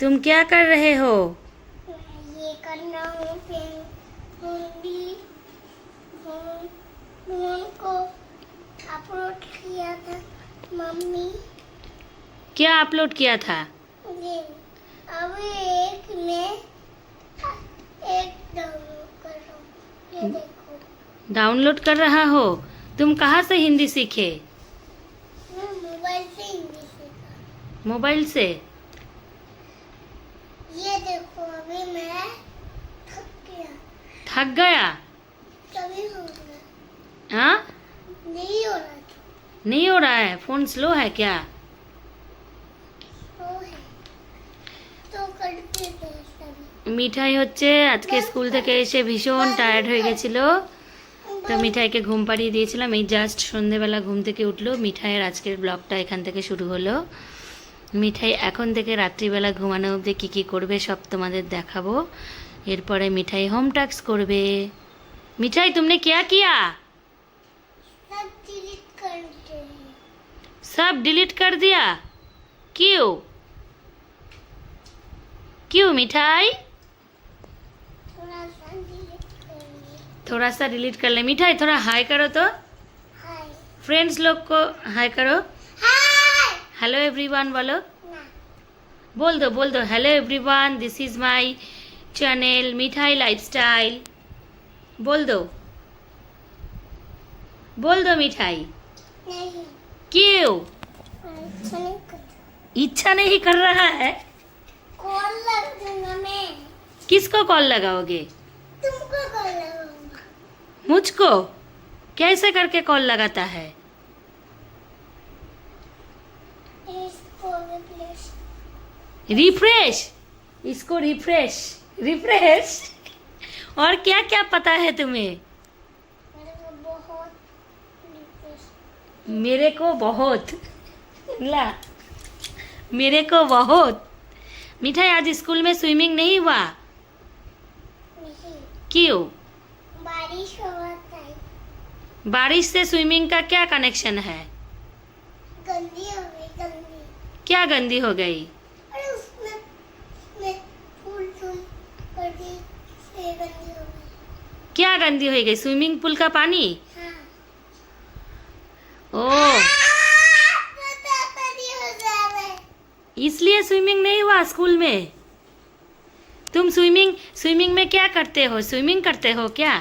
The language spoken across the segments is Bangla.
तुम क्या कर रहे हो? ये करना हूँ हूँ को अपलोड किया था मम्मी। क्या अपलोड किया था? अब एक में एक डाउनलोड कर रहा हूँ। डाउनलोड कर रहा हो? तुम कहाँ से हिंदी सीखे? मोबाइल से हिंदी सीखा। मोबाइल से? थक गया तभी हो गया हाँ नहीं हो रहा था नहीं हो रहा है फोन स्लो है क्या वो है तो करते थे सभी মিঠাই হচ্ছে আজকে স্কুল থেকে এসে ভীষণ টায়ার্ড হয়ে গেছিল তো মিঠাইকে ঘুম পাড়িয়ে দিয়েছিলাম এই জাস্ট সন্ধেবেলা ঘুম থেকে উঠলো মিঠাইয়ের আজকের ব্লগটা এখান থেকে শুরু হলো মিঠাই এখন থেকে রাত্রিবেলা ঘুমানো অবধি কী কী করবে সব তোমাদের দেখাবো এরপরে মিঠাই হোম টাস্ক করবে মিঠাই তুমনে क्या किया सब डिलीट करते हैं सब डिलीट कर दिया क्यों क्यों मिठाई थोड़ा सा डिलीट करेंगे थोड़ा सा डिलीट कर ले मिठाई थोड़ा हाय करो तो हाय फ्रेंड्स लोग को हाय करो हाय हेलो एवरीवन बोलो ना बोल दो बोल दो hello everyone this is my channel मिठाई लाइफस्टाइल बोल दो। बोल दो मिठाई। नहीं क्यों? इच्छा नहीं कर रहा है। कॉल लग दूँगा मैं किसको कॉल लगाओगे? तुमको कॉल लगाऊँगा मुझको। कैसे करके कॉल लगाता है? रिफ्रेश इसको रिफ्रेश रिफ्रेश और क्या क्या पता है तुम्हें? मेरे को बहुत रिप्लेस मेरे को बहुत। ला। मेरे को बहुत। मिठाई आज स्कूल में स्विमिंग नहीं हुआ? नहीं। क्यों? बारिश बारिश से स्विमिंग का क्या कनेक्शन है? गंदी हो गई गंदी। क्या गंदी हो गई अरे उसमें में फूल फूल कर दी से गंदी हो गई क्या गंदी हो गई? स्विमिंग पूल का पानी? हाँ। ओ। हो जावे। इसलिए स्विमिंग नहीं हुआ स्कूल में? तुम स्विमिंग स्विमिंग में क्या करते हो? स्विमिंग करते हो क्या?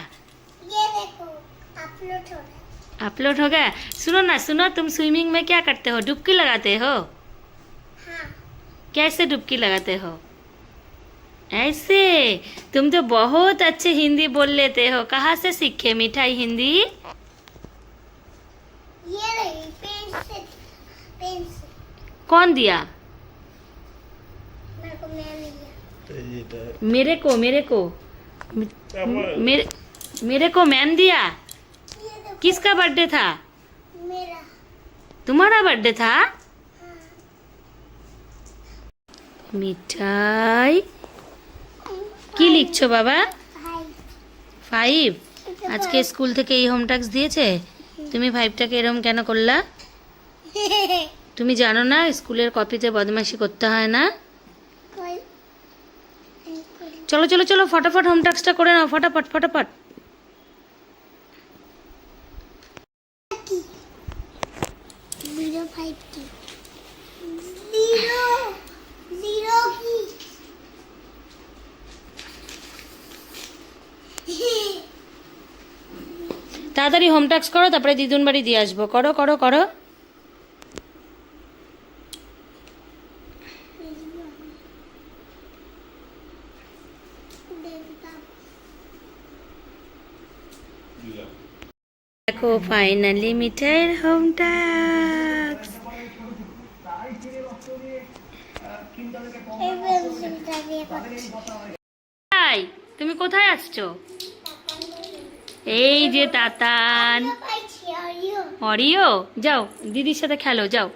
ये देखो अपलोड हो है अपलोड हो गया। सुनो ना सुनो तुम स्विमिंग में क्या करते हो? डुबकी लगाते हो? हाँ। कैसे डुबकी लगाते हो? ऐसे? तुम तो बहुत अच्छे हिंदी बोल लेते हो। कहाँ से सीखे मिठाई हिंदी? ये पेंसिल, पेंसिल। कौन दिया? तो तो मेरे को मेरे को मेरे मेरे को मैम दिया? किसका बर्थडे था? मेरा। तुम्हारा बर्थडे था? हाँ। मिठाई কি লিখছো বাবা? ফাইভ আজকে স্কুল থেকে এই হোমটাক্স দিয়েছে? তুমি ফাইভটাকে এরম কেন করলা? তুমি জানো না, স্কুলের কপিতে বদমাশি করতে হয় না? চলো চলো চলো, ফটাফট হোমটাক্সটা করে নাও, ফটাফট ফটাফট। তাড়াতাড়ি হোম টাস্ক করো তারপরে দিদুন বাড়ি দিয়ে আসব। করো করো করো। দেখো ফাইনালি মিঠাইয়ের হোম হাই তুমি কোথায় আসছো? এই যে তাতান। অরিও যাও দিদির সাথে খেলো যাও।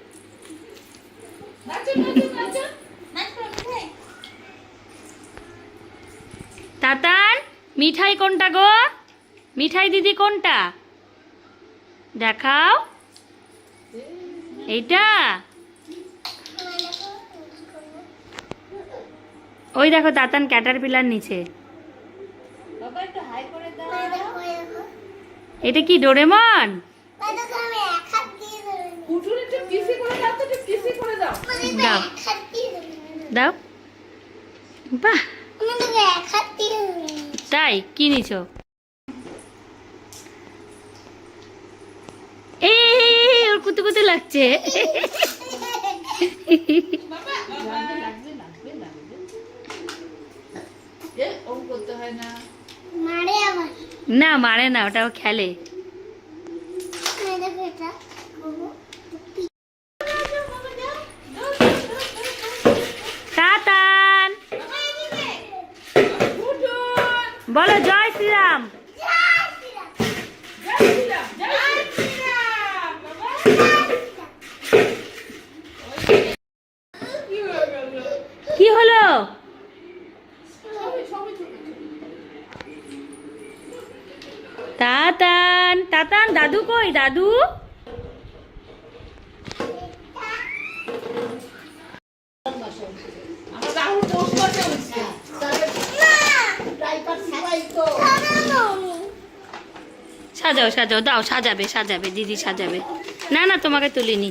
তাতান মিঠাই কোনটা গো? মিঠাই দিদি কোনটা? দেখাও। এইটা। ওই দেখো তাতান ক্যাটার পিলার নিচে। বাবা একটু হাই করে দাও। এটা কি ডোরেমন? দাও। দাও। বাহ। তাই কি নিছো? এই ওর কুতু কুতু লাগছে। করতে হয় না। মারে আমার না মারে না ওটাও খেলে। বলো জয় শ্রীরাম জয় শ্রীরাম, জয় শ্রীরাম জয় শ্রীরাম বাবা কি হয়ে গেল কি হলো সবই সবই ছোট তাতান তাতান দাদু কই দাদু। সাজাও সাজাও দাও সাজাবে সাজাবে দিদি সাজাবে। না না তোমাকে তুলিনি।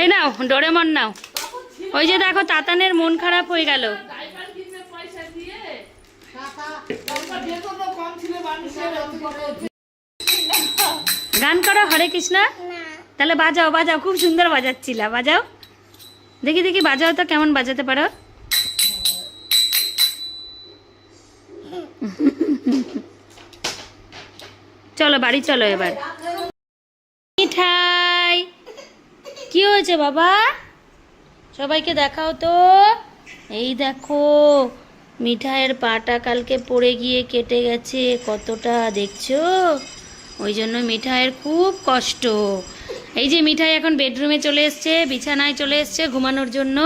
এই নাও ডোরেমন নাও। ওই যে দেখো তাতানের মন খারাপ হয়ে গেল। গান করো হরে কৃষ্ণ। তাহলে বাজাও বাজাও খুব সুন্দর বাজাচ্ছিলা বাজাও। দেখি দেখি বাজাও তো কেমন বাজাতে পারো। চলো বাড়ি চলো এবার। মিঠাই কি হয়েছে বাবা? সবাইকে দেখাও তো। এই দেখো মিঠাইয়ের পাটা কালকে পড়ে গিয়ে কেটে গেছে, কতটা দেখছ? ওই জন্য মিঠাইয়ের খুব কষ্ট। এই যে মিঠাই এখন বেডরুমে চলে এসছে, বিছানায় চলে এসছে ঘুমানোর জন্য।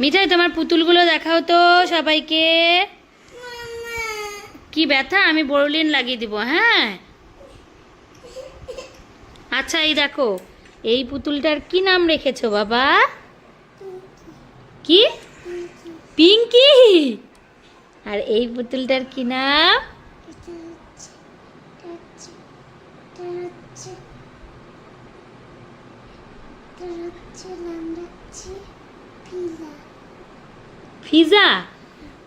মিঠাই, তোমার পুতুলগুলো দেখাও তো সবাইকে। কি ব্যথা? আমি বড়লিন লাগিয়ে দিব হ্যাঁ? আচ্ছা এই দেখো, এই পুতুলটার কি নাম রেখেছো বাবা? কি? পিঙ্কি। আর এই পুতুলটার কি নাম? ফিজা।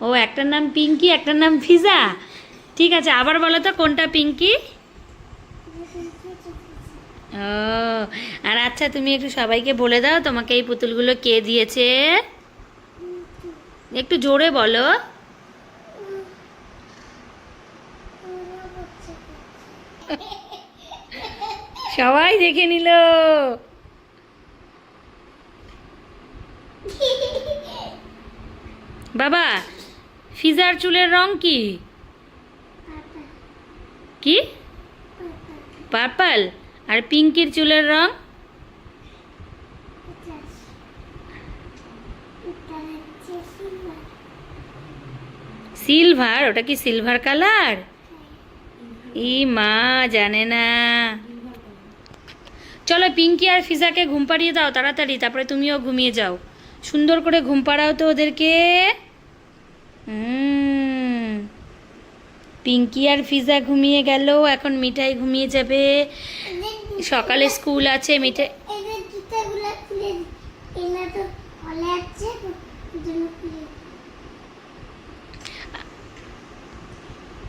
ও, একটার নাম পিঙ্কি, একটার নাম ফিজা। ঠিক আছে, আবার বলো তো, কোনটা পিঙ্কি? ও, আর আচ্ছা তুমি একটু সবাইকে বলে দাও তোমাকে এই পুতুলগুলো কে দিয়েছে? একটু জোরে বলো। সবাই দেখে নিল। বাবা ফিজার চুলের রং কি? কি? পার্পল। আর পিঙ্কির চুলের রং? সিলভার ওটা কি সিলভার কালার ই মা জানে না। চলো পিঙ্কি আর ফিজাকে ঘুম পাড়িয়ে দাও তাড়াতাড়ি তারপরে তুমিও ঘুমিয়ে যাও। সুন্দর করে ঘুম পাড়াও তো ওদেরকে। পিঙ্কি আর ফিজা ঘুমিয়ে গেল এখন মিঠাই ঘুমিয়ে যাবে। সকালে স্কুল আছে মিঠাই